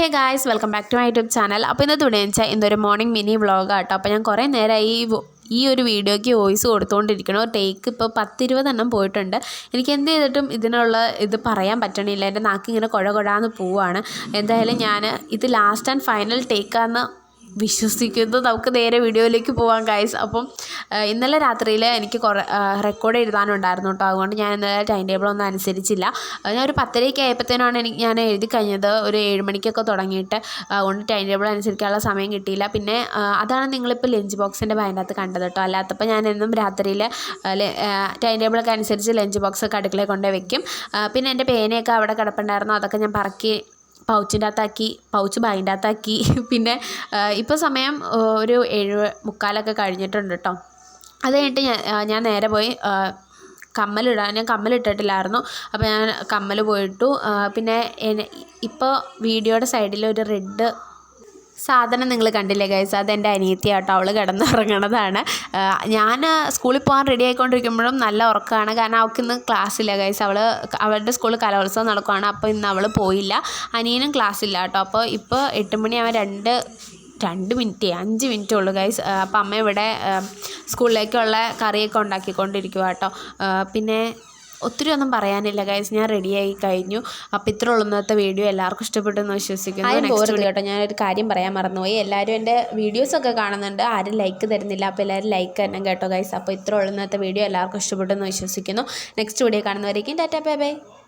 Hey guys welcome back to my YouTube channel അപ്പോൾ ഇന്നത്തെ video വെച്ചാൽ ഇന്നൊരു മോർണിംഗ് മിനി വ്ളോഗ് കേട്ടോ അപ്പോൾ ഞാൻ കുറേ നേരമായി ഈ ഒരു വീഡിയോയ്ക്ക് വോയിസ് കൊടുത്തുകൊണ്ടിരിക്കണോ ടേക്ക് ഇപ്പോൾ പത്തിരുപതെണ്ണം പോയിട്ടുണ്ട്. എനിക്ക് എന്ത് ചെയ്തിട്ടും ഇതിനുള്ള ഇത് പറയാൻ പറ്റണില്ല. എന്റെ നാക്കിങ്ങനെ കുഴ കുഴാന്ന് പോവാണ്. എന്തായാലും ഞാൻ ഇത് ലാസ്റ്റ് ആൻഡ് ഫൈനൽ ടേക്കാന്ന് വിശ്വസിക്കുന്നു നമുക്ക് നേരെ വീഡിയോയിലേക്ക് പോവാം ഗൈസ് അപ്പം ഇന്നലെ രാത്രിയിൽ എനിക്ക് കുറേ റെക്കോർഡ് എഴുതാനുണ്ടായിരുന്നു കേട്ടോ അതുകൊണ്ട് ഞാൻ ഇന്നലെ ടൈം ടേബിൾ ഒന്നും അനുസരിച്ചില്ല. ഞാൻ ഒരു പത്തരയ്ക്ക് ആയപ്പോഴത്തേനാണ് എനിക്ക് ഞാൻ എഴുതി കഴിഞ്ഞത്. ഒരു ഏഴ് മണിക്കൊക്കെ തുടങ്ങിയിട്ട് അതുകൊണ്ട് ടൈം ടേബിൾ അനുസരിക്കാനുള്ള സമയം കിട്ടിയില്ല. പിന്നെ അതാണ് നിങ്ങളിപ്പോൾ ലഞ്ച് ബോക്സിന്റെ അതിനകത്ത് കണ്ടത് കേട്ടോ അല്ലാത്തപ്പോൾ ഞാൻ എന്നും രാത്രിയിൽ ടൈം ടേബിളൊക്കെ അനുസരിച്ച് ലഞ്ച് ബോക്സൊക്കെ അടുക്കളയിൽ കൊണ്ടുപോയി വെക്കും. പിന്നെ എന്റെ പേനയൊക്കെ അവിടെ കിടപ്പുണ്ടായിരുന്നു. അതൊക്കെ ഞാൻ പറക്കി പൗച്ചിന്റെ അകത്താക്കി പൗച്ച് ബാഗിന്റെ അകത്താക്കി പിന്നെ ഇപ്പോൾ സമയം ഒരു ഏഴ് മുക്കാലൊക്കെ കഴിഞ്ഞിട്ടുണ്ട് കേട്ടോ അത് കഴിഞ്ഞിട്ട് ഞാൻ ഞാൻ നേരെ പോയി കമ്മലിടാൻ. ഞാൻ കമ്മലിട്ടിട്ടില്ലായിരുന്നു. അപ്പോൾ ഞാൻ കമ്മൽ പോയിട്ടു പിന്നെ ഇപ്പോൾ വീഡിയോയുടെ സൈഡിൽ ഒരു റെഡ് സാധനം നിങ്ങൾ കണ്ടില്ലേ ഗൈസ് അതെന്റെ അനിയത്തിയാട്ടോ അവൾ കിടന്നുറങ്ങണതാണ്. ഞാൻ സ്കൂളിൽ പോകാൻ റെഡി ആയിക്കൊണ്ടിരിക്കുമ്പോഴും നല്ല ഉറക്കമാണ്. കാരണം അവൾക്ക് ഇന്ന് ക്ലാസ്സില്ല ഗൈസ് അവൾ അവളുടെ സ്കൂളിൽ കലോത്സവം നടക്കുവാണ്. അപ്പോൾ ഇന്ന് അവൾ പോയില്ല. അനിയനും ക്ലാസ്സില്ല കേട്ടോ. അപ്പോൾ ഇപ്പോൾ എട്ട് മണിയാവാൻ രണ്ട് രണ്ട് മിനിറ്റ് അഞ്ച് മിനിറ്റ് ഉള്ളൂ ഗൈസ് അപ്പം അമ്മ ഇവിടെ സ്കൂളിലേക്കുള്ള കറിയൊക്കെ ഉണ്ടാക്കിക്കൊണ്ടിരിക്കുക കേട്ടോ. പിന്നെ ഒത്തിരി ഒന്നും പറയാനില്ല. ഗൈസ് ഞാൻ റെഡിയായി കഴിഞ്ഞു. അപ്പോൾ ഇത്ര ഉള്ളൂ ഇന്നത്തെ വീഡിയോ എല്ലാവർക്കും ഇഷ്ടപ്പെട്ടെന്ന് വിശ്വസിക്കുന്നു. കേട്ടോ. ഞാനൊരു കാര്യം പറയാൻ മറന്നുപോയി. എല്ലാവരും എന്റെ വീഡിയോസൊക്കെ കാണുന്നുണ്ട്. ആരും ലൈക്ക് തരുന്നില്ല. അപ്പോൾ എല്ലാവരും ലൈക്ക് തന്നെ കേട്ടോ ഗൈസ് അപ്പോൾ ഇത്ര ഉള്ളൂ ഇന്നത്തെ വീഡിയോ എല്ലാവർക്കും ഇഷ്ടപ്പെട്ടെന്ന് വിശ്വസിക്കുന്നു. നെക്സ്റ്റ് വീഡിയോ കാണുന്നവരേക്കും ടാറ്റാ ബൈ ബൈ